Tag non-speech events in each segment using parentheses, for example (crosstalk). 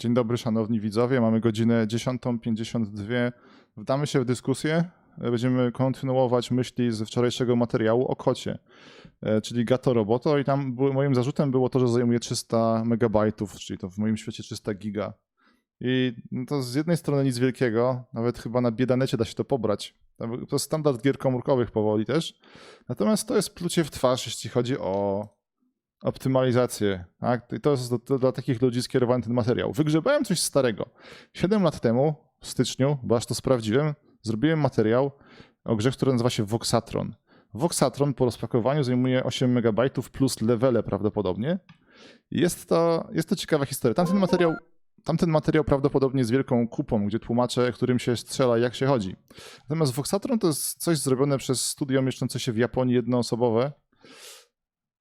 Dzień dobry, szanowni widzowie. Mamy godzinę 10.52. Wdamy się w dyskusję. Będziemy kontynuować myśli z wczorajszego materiału o kocie, e, czyli Gato Roboto. I tam moim zarzutem było to, że zajmuje 300 megabajtów, czyli to w moim świecie 300 giga. I no to z jednej strony nic wielkiego, nawet chyba na biedanecie da się to pobrać. To standard gier komórkowych powoli też. Natomiast to jest plucie w twarz, jeśli chodzi o optymalizację. Tak? To jest do, dla takich ludzi skierowany ten materiał. Wygrzebałem coś starego. 7 lat temu, w styczniu, bo aż to sprawdziłem, zrobiłem materiał o grze, która nazywa się Voxatron. Voxatron po rozpakowaniu zajmuje 8 MB plus levele prawdopodobnie. Jest to, jest to ciekawa historia. Tamten materiał, tamten materiał prawdopodobnie z wielką kupą, gdzie tłumaczę, którym się strzela i jak się chodzi. Natomiast Voxatron to jest coś zrobione przez studio mieszczące się w Japonii jednoosobowe,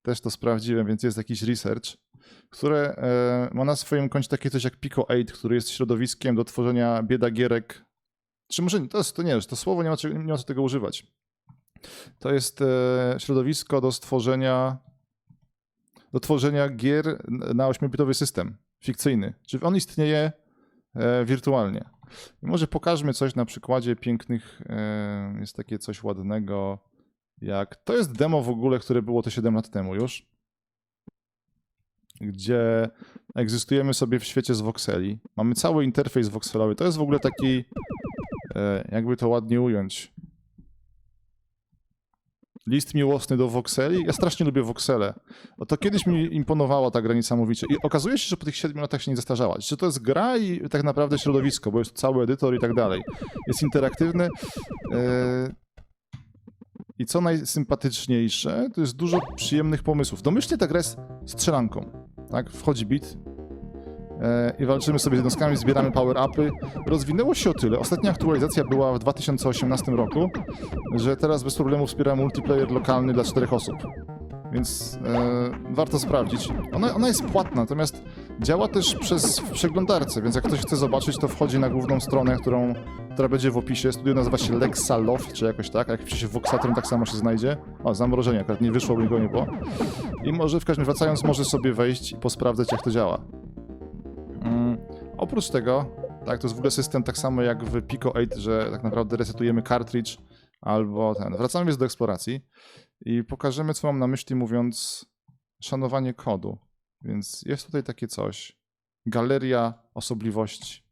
też to sprawdziłem, więc jest jakiś research, które e, ma na swoim koncie takie coś jak Pico 8, który jest środowiskiem do tworzenia biedagierek. Czy może nie, to, jest, to nie to słowo nie ma, nie ma co tego używać. To jest e, środowisko do stworzenia, do tworzenia gier na 8-bitowy system fikcyjny. Czy on istnieje e, wirtualnie? I może pokażmy coś na przykładzie pięknych, jest takie coś ładnego, jak to jest demo w ogóle, które było te 7 lat temu już, gdzie egzystujemy sobie w świecie z voxeli. Mamy cały interfejs voxelowy. To jest w ogóle taki, e, jakby to ładnie ująć, list miłosny do voxeli. Ja strasznie lubię voxele. To kiedyś mi imponowała ta gra niesamowicie. I okazuje się, że po tych 7 latach się nie zestarzała. Czy to jest gra i tak naprawdę środowisko, bo jest cały edytor i tak dalej. Jest interaktywny. I co najsympatyczniejsze, to jest dużo przyjemnych pomysłów. Domyślnie ta gra jest strzelanką. Tak? Wchodzi bit e, i walczymy sobie z jednostkami, zbieramy power-upy. Rozwinęło się o tyle. Ostatnia aktualizacja była w 2018 roku, że teraz bez problemu wspiera multiplayer lokalny dla czterech osób. Więc e, warto sprawdzić. Ona, ona jest płatna, natomiast działa też przez w przeglądarce, więc jak ktoś chce zobaczyć, to wchodzi na główną stronę, którą, która będzie w opisie. Studio nazywa się Lexaloft, czy jakoś tak. Jak wpisze się Voxatron, tak samo się znajdzie. O, zamrożenie akurat nie wyszło, bo go nie było. I może, w każdym razie wracając, może sobie wejść i posprawdzać, jak to działa. Mm, oprócz tego, tak, to jest w ogóle system tak samo jak w Pico 8, że tak naprawdę resetujemy cartridge albo ten. Wracamy więc do eksploracji i pokażemy, co mam na myśli, mówiąc szanowanie kodu. Więc jest tutaj takie coś. Galeria osobliwości.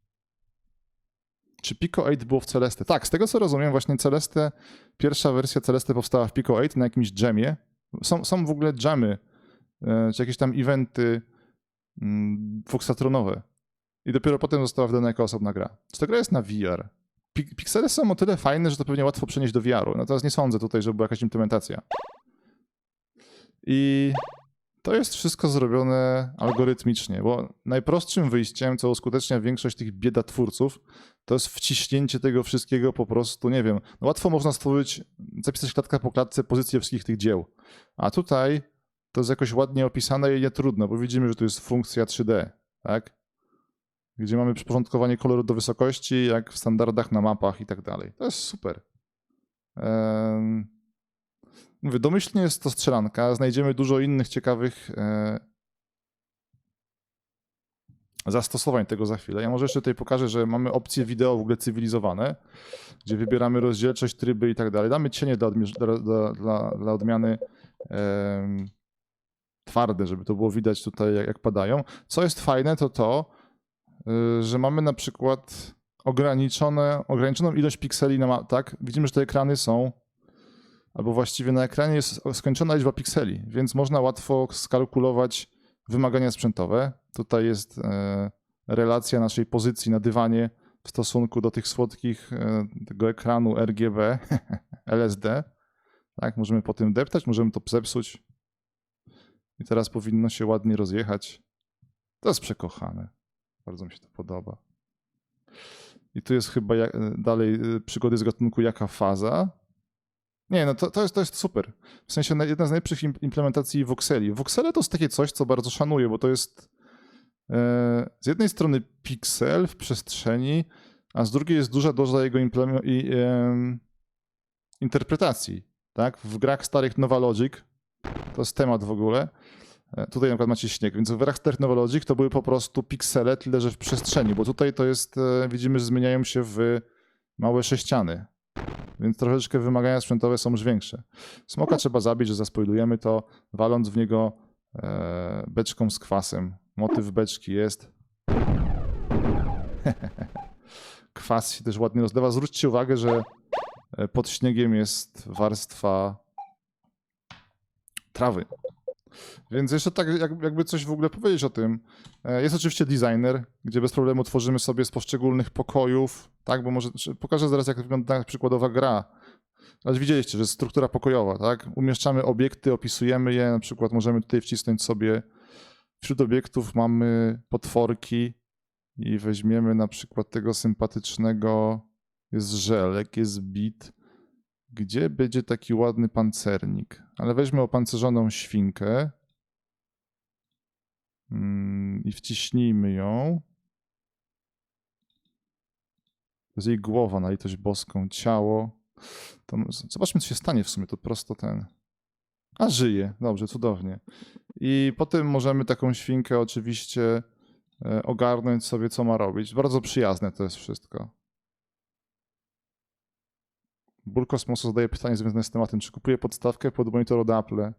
Czy Pico 8 było w Celeste? Tak, z tego co rozumiem, właśnie Celeste, pierwsza wersja Celeste powstała w Pico 8 na jakimś dżemie. Są, są w ogóle dżemy, e, czy jakieś tam eventy mm, Foxatronowe. I dopiero potem została wydana jako osobna gra. Czy ta gra jest na VR? Pi- Piksele są o tyle fajne, że to pewnie łatwo przenieść do VR-u. Teraz nie sądzę tutaj, żeby była jakaś implementacja. I to jest wszystko zrobione algorytmicznie, bo najprostszym wyjściem, co uskutecznia większość tych biedatwórców, to jest wciśnięcie tego wszystkiego po prostu, nie wiem, no łatwo można stworzyć, zapisać klatka po klatce pozycję wszystkich tych dzieł. A tutaj to jest jakoś ładnie opisane i nie trudno, bo widzimy, że tu jest funkcja 3D, tak? Gdzie mamy przyporządkowanie koloru do wysokości, jak w standardach na mapach i tak dalej. To jest super. Em, Mówię, domyślnie jest to strzelanka. Znajdziemy dużo innych ciekawych e, zastosowań tego za chwilę. Ja może jeszcze tutaj pokażę, że mamy opcje wideo w ogóle cywilizowane, gdzie wybieramy rozdzielczość, tryby i tak dalej. Damy cienie dla, dla, dla, dla, odmiany em, twarde, żeby to było widać tutaj, jak, jak padają. Co jest fajne, to to, y, że mamy na przykład ograniczone, ograniczoną ilość pikseli na tak? Widzimy, że te ekrany są albo właściwie na ekranie jest skończona liczba pikseli, więc można łatwo skalkulować wymagania sprzętowe. Tutaj jest e, relacja naszej pozycji na dywanie w stosunku do tych słodkich e, tego ekranu RGB, LSD. (laughs) Tak, możemy po tym deptać, możemy to zepsuć. I teraz powinno się ładnie rozjechać. To jest przekochane. Bardzo mi się to podoba. I tu jest chyba jak, dalej e, przygody z gatunku jaka faza. Nie, no to, to, jest, to jest super. W sensie na- jedna z najlepszych im- implementacji Voxeli. Voxele to jest takie coś, co bardzo szanuję, bo to jest e, z jednej strony piksel w przestrzeni, a z drugiej jest duża doza jego i, interpretacji. Tak? W grach starych Nova Logic, to jest temat w ogóle, E, Tutaj na przykład macie śnieg, więc w Wrath Technologic to były po prostu piksele, tyle że w przestrzeni, bo tutaj to jest, e, widzimy, że zmieniają się w małe sześciany, więc troszeczkę wymagania sprzętowe są już większe. Smoka trzeba zabić, że zaspoilujemy to, waląc w niego e, beczką z kwasem. Motyw beczki jest. (laughs) Kwas się też ładnie rozlewa. Zwróćcie uwagę, że e, pod śniegiem jest warstwa trawy. Więc jeszcze tak jak- jakby coś w ogóle powiedzieć o tym. E, Jest oczywiście designer, gdzie bez problemu tworzymy sobie z poszczególnych pokojów, tak, bo może pokażę zaraz jak wygląda przykładowa gra. Ale widzieliście, że jest struktura pokojowa, tak? Umieszczamy obiekty, opisujemy je, na przykład możemy tutaj wcisnąć sobie wśród obiektów mamy potworki i weźmiemy na przykład tego sympatycznego jest żelek, jest bit. Gdzie będzie taki ładny pancernik? Ale weźmy opancerzoną świnkę mm, i wciśnijmy ją. To jest jej głowa na litość boską, ciało. To, zobaczmy, co się stanie w sumie, to prosto ten. A żyje, dobrze, cudownie. I potem możemy taką świnkę oczywiście e, ogarnąć sobie, co ma robić. Bardzo przyjazne to jest wszystko. Ból Kosmosu zadaje pytanie związane z tematem, czy kupuję podstawkę pod monitor od Apple. E,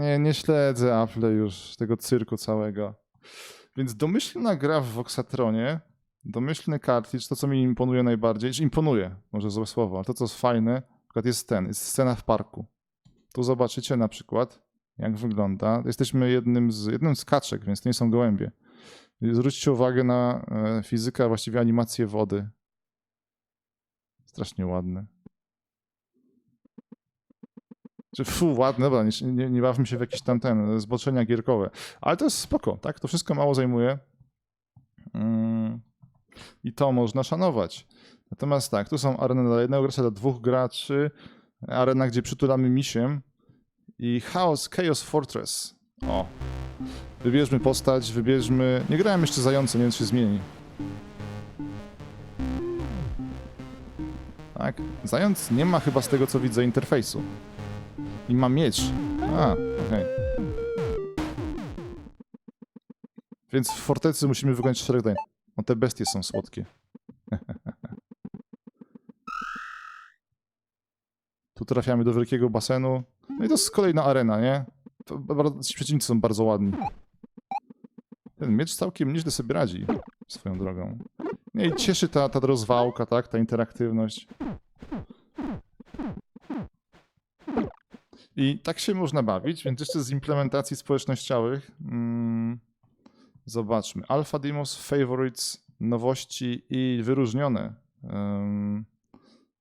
Nie, nie śledzę Apple już, tego cyrku całego. Więc domyślna gra w Voxatronie, domyślny cartridge, to co mi imponuje najbardziej, czy imponuje, może złe słowo, ale to co jest fajne, przykład jest ten, jest scena w parku. Tu zobaczycie na przykład, jak wygląda. Jesteśmy jednym z, jednym z kaczek, więc to nie są gołębie. Zwróćcie uwagę na e, fizykę, a właściwie animację wody. Strasznie ładne. Czy fu, ładne, dobra, nie, nie, nie bawmy się w jakieś tam ten, zboczenia gierkowe. Ale to jest spoko, tak? To wszystko mało zajmuje. Mm. I to można szanować. Natomiast tak, tu są areny dla jednego gracza, dla dwóch graczy. Arena, gdzie przytulamy misiem. I Chaos, Chaos Fortress. O. Wybierzmy postać, wybierzmy... Nie grałem jeszcze zającem, więc się zmieni. Tak? Zając nie ma chyba z tego, co widzę, interfejsu. I ma miecz. A, okej. Więc w fortecy musimy wykonać szereg zadań. O, te bestie są słodkie. (laughs) tu trafiamy do wielkiego basenu. No i to jest kolejna arena, nie? To ci przeciwnicy są bardzo ładni. Ten miecz całkiem nieźle sobie radzi swoją drogą. Nie, i cieszy ta, ta rozwałka, tak? Ta interaktywność. I tak się można bawić, więc jeszcze z implementacji społecznościowych. Mm, zobaczmy. Alpha Demos, Favorites, nowości i wyróżnione. Um,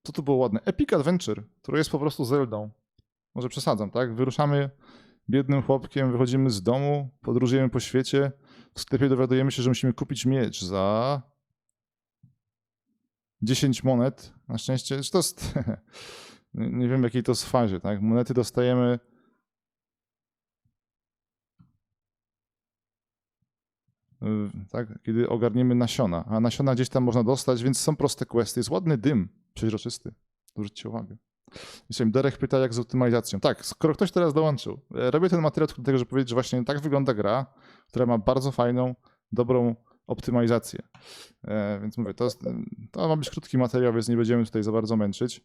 to tu było ładne. Epic Adventure, które jest po prostu Zeldą. Może przesadzam, tak? Wyruszamy biednym chłopkiem, wychodzimy z domu, podróżujemy po świecie. W sklepie dowiadujemy się, że musimy kupić miecz za 10 monet. Na szczęście, czy to jest. (laughs) nie wiem, w jakiej to jest fazie, tak? Monety dostajemy. y, Tak, kiedy ogarniemy nasiona, a nasiona gdzieś tam można dostać, więc są proste questy. Jest ładny dym, przeźroczysty. Zwróćcie uwagę. Jeszcze Derek pyta, jak z optymalizacją. Tak, skoro ktoś teraz dołączył, e, robię ten materiał tylko dlatego, żeby powiedzieć, że właśnie tak wygląda gra, która ma bardzo fajną, dobrą optymalizację. E, więc mówię, to, jest, to ma być krótki materiał, więc nie będziemy tutaj za bardzo męczyć.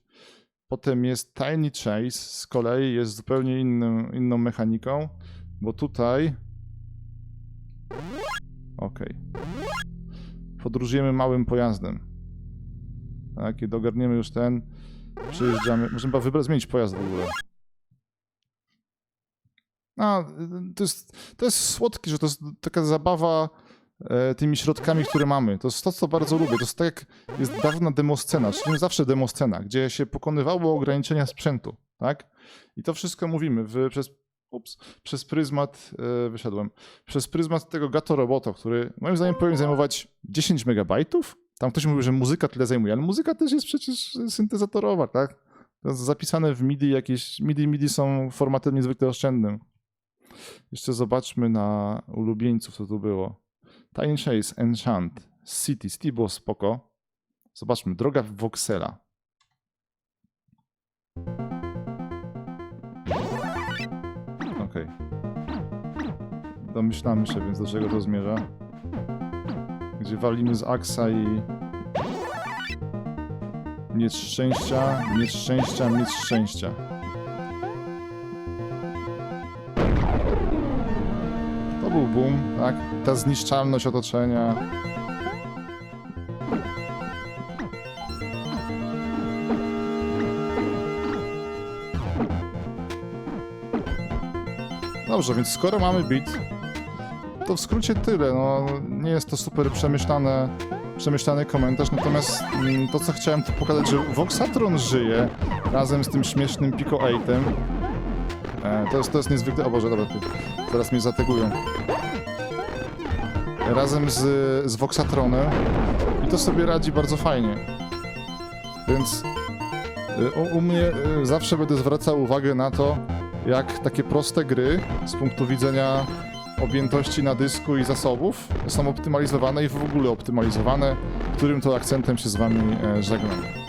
Potem jest Tiny Chase, z kolei jest zupełnie innym, inną mechaniką, bo tutaj. Okej. Podróżujemy małym pojazdem. Tak, kiedy ogarniemy już ten, przejeżdżamy. Możemy chyba wybrać, zmienić pojazd w ogóle. A, to jest, to jest słodkie, że to jest taka zabawa tymi środkami, które mamy. To jest to, co bardzo lubię. To jest tak jak jest dawna demoscena, czyli zawsze demoscena, gdzie się pokonywało ograniczenia sprzętu, tak? I to wszystko mówimy w, przez, ups, przez pryzmat, e, wyszedłem, przez pryzmat tego Gato Roboto, który moim zdaniem powinien zajmować 10 megabajtów. Tam ktoś mówił, że muzyka tyle zajmuje, ale muzyka też jest przecież syntezatorowa, tak? To jest zapisane w MIDI jakieś, MIDI MIDI są formatem niezwykle oszczędnym. Jeszcze zobaczmy na ulubieńców, co tu było. Tiny Chase, Enchant, City. City było spoko. Zobaczmy, droga w Voxela. Okej. domyślamy się, więc do czego to zmierza. Gdzie walimy z Aksa i... Miecz szczęścia, miecz szczęścia, miecz szczęścia. Boom, tak? Ta zniszczalność otoczenia. Dobrze, więc skoro mamy bit, to w skrócie tyle. No, nie jest to super przemyślane, przemyślany komentarz, natomiast mm, to, co chciałem tu pokazać, że Voxatron żyje razem z tym śmiesznym Pico 8. E, to, jest, to jest niezwykle... O Boże, dobra, ty, zaraz mnie zategują. Razem z, z Voxatronem i to sobie radzi bardzo fajnie. Więc y, u, u mnie y, zawsze będę zwracał uwagę na to, jak takie proste gry z punktu widzenia objętości na dysku i zasobów są optymalizowane i w ogóle optymalizowane, którym to akcentem się z wami e, żegnam.